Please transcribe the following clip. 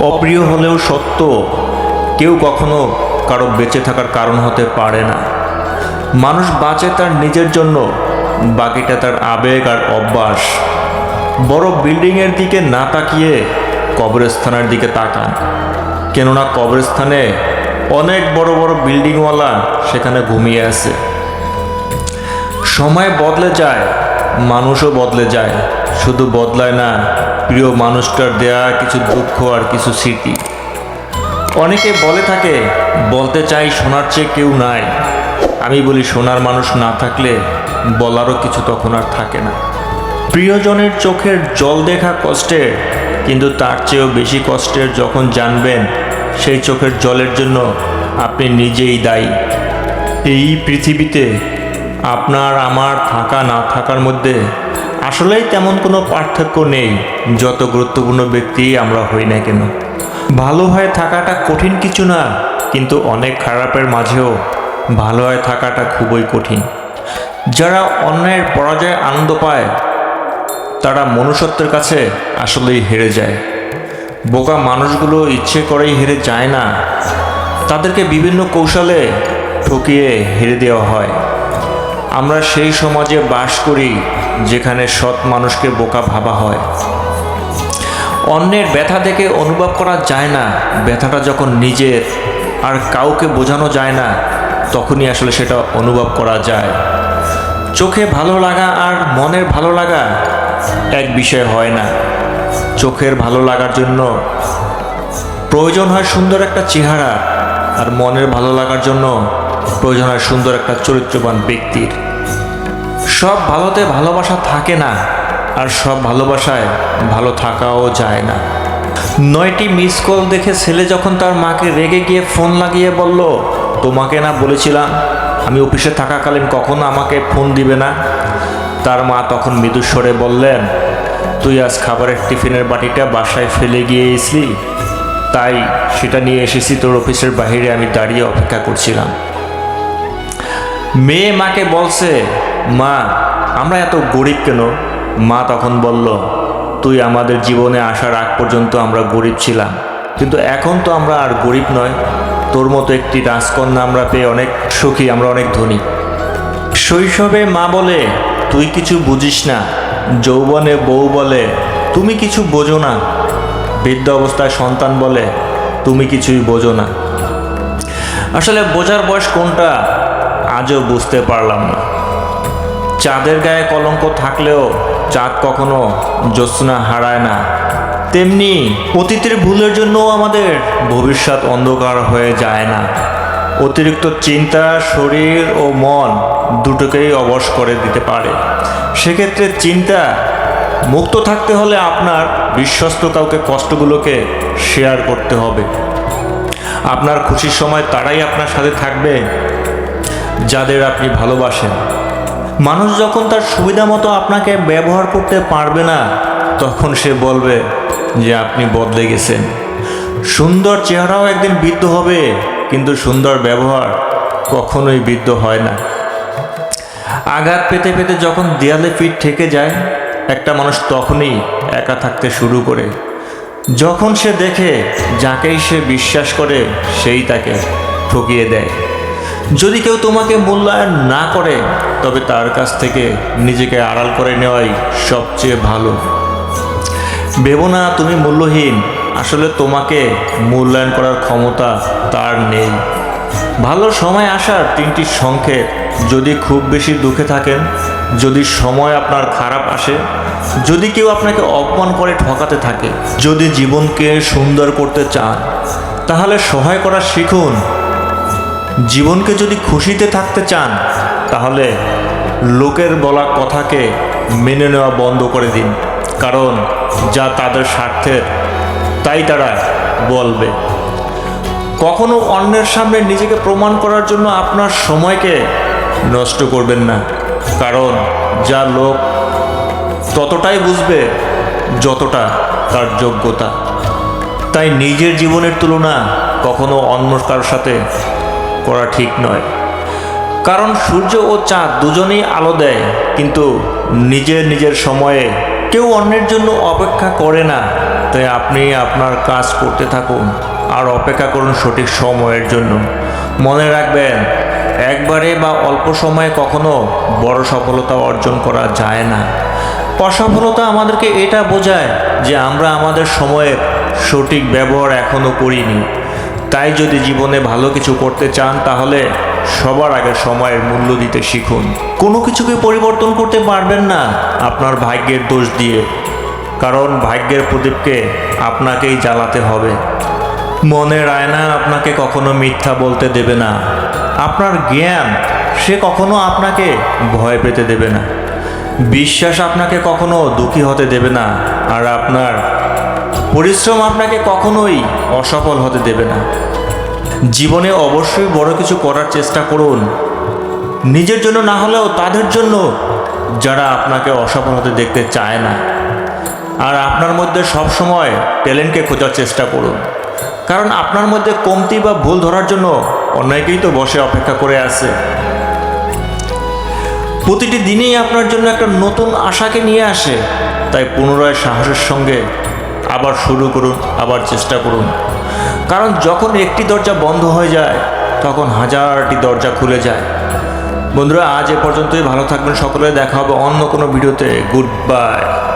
অপ্রিয় হলেও সত্য, কেউ কখনো কারও বেঁচে থাকার কারণ হতে পারে না। মানুষ বাঁচে তার নিজের জন্য, বাকিটা তার আবেগ আর অভ্যাস। বড় বিল্ডিংয়ের দিকে না তাকিয়ে কবরস্থানের দিকে তাকান। কেননা কবরস্থানে অনেক বড় বড় বিল্ডিংওয়ালা সেখানে ঘুমিয়ে আছে। সময় বদলে যায়, মানুষও বদলে যায়। শুধু বদলায় না প্রিয় মানুষটার দেয়া কিছু দুঃখ আর কিছু স্মৃতি। অনেকে বলে থাকে, বলতে চাই শোনার চেয়ে কেউ নাই। আমি বলি শোনার মানুষ না থাকলে বলারও কিছু তখন আর থাকে না। প্রিয়জনের চোখের জল দেখা কষ্টের, কিন্তু তার চেয়েও বেশি কষ্টের যখন জানবেন, সেই চোখের জলের জন্য আপনি নিজেই দায়ী। এই পৃথিবীতে আপনার, আমার থাকা, না থাকার মধ্যে আসলেই তেমন কোনো পার্থক্য নেই, যত গুরুত্বপূর্ণ ব্যক্তি আমরা হই না কেন। ভালো হয়ে থাকাটা কঠিন কিছু না, কিন্তু অনেক খারাপের মাঝেও ভালো হয়ে থাকাটা খুবই কঠিন। যারা অন্যায়ের পরাজয়ে আনন্দ পায়, তারা মনুষ্যত্বের কাছে আসলেই হেরে যায়। বোকা মানুষগুলো ইচ্ছে করেই হেরে যায় না। তাদেরকে বিভিন্ন কৌশলে ঠকিয়ে হেরে দেওয়া হয়। আমরা সেই সমাজে বাস করি যেখানে সৎ মানুষকে বোকা ভাবা হয়। অন্যের ব্যথা দেখে অনুভব করা যায় না। ব্যথাটা যখন নিজের আর কাউকে বোঝানো যায় না, তখনই আসলে সেটা অনুভব করা যায়। চোখে ভালো লাগা আর মনের ভালো লাগা এক বিষয় হয় না। চোখের ভালো লাগার জন্য প্রয়োজন হয় সুন্দর একটা চেহারা, আর মনের ভালো লাগার জন্য প্রয়োজন হয় সুন্দর একটা চরিত্রবান ব্যক্তির। সব ভালোতে ভালোবাসা থাকে না, আর সব ভালোবাসায় ভালো থাকাও যায় না। নয়টি মিস কল দেখে ছেলে যখন তার মাকে রেগে গিয়ে ফোন লাগিয়ে বলল, তোমাকে না বলেছিলাম, আমি অফিসে থাকাকালীন কখনো আমাকে ফোন দিবে না? তার মা তখন মৃদুস্বরে বললেন, তুই আজ খাবারের টিফিনের বাটিটা বাসায় ফেলে গিয়েছিলি, তাই সেটা নিয়ে এসেছি তোর অফিসের বাইরে আমি দাঁড়িয়ে অপেক্ষা করছিলাম। মেয়ে মাকে বলছে, মা, আমরা এত গরিব কেন? মা তখন বলল, তুই আমাদের জীবনে আসার আগ পর্যন্ত আমরা গরিব ছিলাম। কিন্তু এখন তো আমরা আর গরিব নয়। তোর মতো একটি রাজকন্যা আমরা পেয়ে অনেক সুখী, আমরা অনেক ধনী। শৈশবে মা বলে, তুই কিছু বুঝিস না। যৌবনে বউ বলে, তুমি কিছু বোঝো না। বৃদ্ধ অবস্থায় সন্তান বলে, তুমি কিছুই বোঝো না। আসলে বোঝার বয়স কোনটা? আজও বুঝতে পারলাম না। চাঁদের গায়ে কলঙ্ক থাকলেও চাঁদ কখনো জ্যোৎস্না হারায় না। তেমনি অতীতের ভুলের জন্য আমাদের ভবিষ্যৎ অন্ধকার হয়ে যায় না। অতিরিক্ত চিন্তা, শরীর ও মন দুটোকেই অবশ করে দিতে পারে। সেক্ষেত্রে চিন্তা মুক্ত থাকতে হলে আপনার বিশ্বস্ত কাউকে কষ্টগুলোকে শেয়ার করতে হবে। আপনার খুশির সময় তারাই আপনার সাথে থাকবে। যাদের আপনি ভালোবাসেন। মানুষ যখন তার সুবিধা মতো আপনাকে ব্যবহার করতে পারবে না, তখন সে বলবে যে আপনি বদলে গেছেন। সুন্দর চেহারাও একদিন বৃদ্ধ হবে, কিন্তু সুন্দর ব্যবহার কখনোই বৃদ্ধ হয় না। আঘাত পেতে পেতে যখন দেয়ালে পিঠ ঠেকে যায়, একটা মানুষ তখনই একা থাকতে শুরু করে। যখন সে দেখে যাকেই সে বিশ্বাস করে, সেই তাকে ঠকিয়ে দেয়। যদি কেউ তোমাকে মূল্যায়ন না করে, তবে তার কাছ থেকে নিজেকে আড়াল করে নেওয়াই সবচেয়ে ভালো। ভেবো না, তুমি মূল্যহীন। আসলে তোমাকে মূল্যায়ন করার ক্ষমতা তার নেই। ভালো সময় আসার তিনটি সংকেত, যদি খুব বেশি দুঃখে থাকেন, যদি সময় আপনার খারাপ আসে, যদি কেউ আপনাকে অপমান করে ঠকাতে থাকে, যদি জীবনকে সুন্দর করতে চান, তাহলে সহায় করা শিখুন। জীবনকে যদি খুশিতে থাকতে চান, তাহলে লোকের বলা কথাকে মেনে নেওয়া বন্ধ করে দিন। কারণ যা তাদের স্বার্থের তাই তারা বলবে। কখনো অন্যের সামনে নিজেকে প্রমাণ করার জন্য আপনার সময়কে নষ্ট করবেন না। কারণ যা লোক ততটাই বুঝবে, যতটা তার যোগ্যতা। তাই নিজের জীবনের তুলনা কখনো অন্য কারোর সাথে করা ঠিক নয়। কারণ সূর্য ও চাঁদ দুজনেই আলো দেয়, কিন্তু নিজের নিজের সময়ে কেউ অন্যের জন্য অপেক্ষা করে না। তাই আপনি আপনার কাজ করতে থাকুন আর অপেক্ষা করুন সঠিক সময়ের জন্য। মনে রাখবেন, একবারে বা অল্প সময়ে কখনো বড় সফলতা অর্জন করা যায় না। অসফলতা আমাদেরকে এটা বোঝায় যে আমরা আমাদের সময়ের সঠিক ব্যবহার এখনও করিনি। তাই যদি জীবনে ভালো কিছু করতে চান, তাহলে সবার আগে সময়ের মূল্য দিতে শিখুন। কোনো কিছুকে পরিবর্তন করতে পারবেন না আপনার ভাগ্যের দোষ দিয়ে, কারণ ভাগ্যের প্রদীপকে আপনাকেই জ্বালাতে হবে। মনের আয়না আপনাকে কখনো মিথ্যা বলতে দেবে না। আপনার জ্ঞান, সে কখনো আপনাকে ভয় পেতে দেবে না। বিশ্বাস আপনাকে কখনো দুঃখী হতে দেবে না। আর আপনার পরিশ্রম আপনাকে কখনোই অসফল হতে দেবে না। জীবনে অবশ্যই বড় কিছু করার চেষ্টা করুন। নিজের জন্য না হলেও তাদের জন্য যারা আপনাকে অসফল হতে দেখতে চায় না। আর আপনার মধ্যে সবসময় ট্যালেন্টকে খোঁজার চেষ্টা করুন। কারণ আপনার মধ্যে কমতি বা ভুল ধরার জন্য অনেকেই তো বসে অপেক্ষা করে আছে। প্রতিটি দিনেই আপনার জন্য একটা নতুন আশাকে নিয়ে আসে। তাই পুনরায় সাহসের সঙ্গে আবার শুরু করুন, আবার চেষ্টা করুন। কারণ যখন একটি দরজা বন্ধ হয়ে যায়, তখন হাজারটি দরজা খুলে যায়। বন্ধুরা, আজ এ পর্যন্তই। ভালো থাকবেন সকলে। দেখা হবে অন্য কোনো ভিডিওতে। Good bye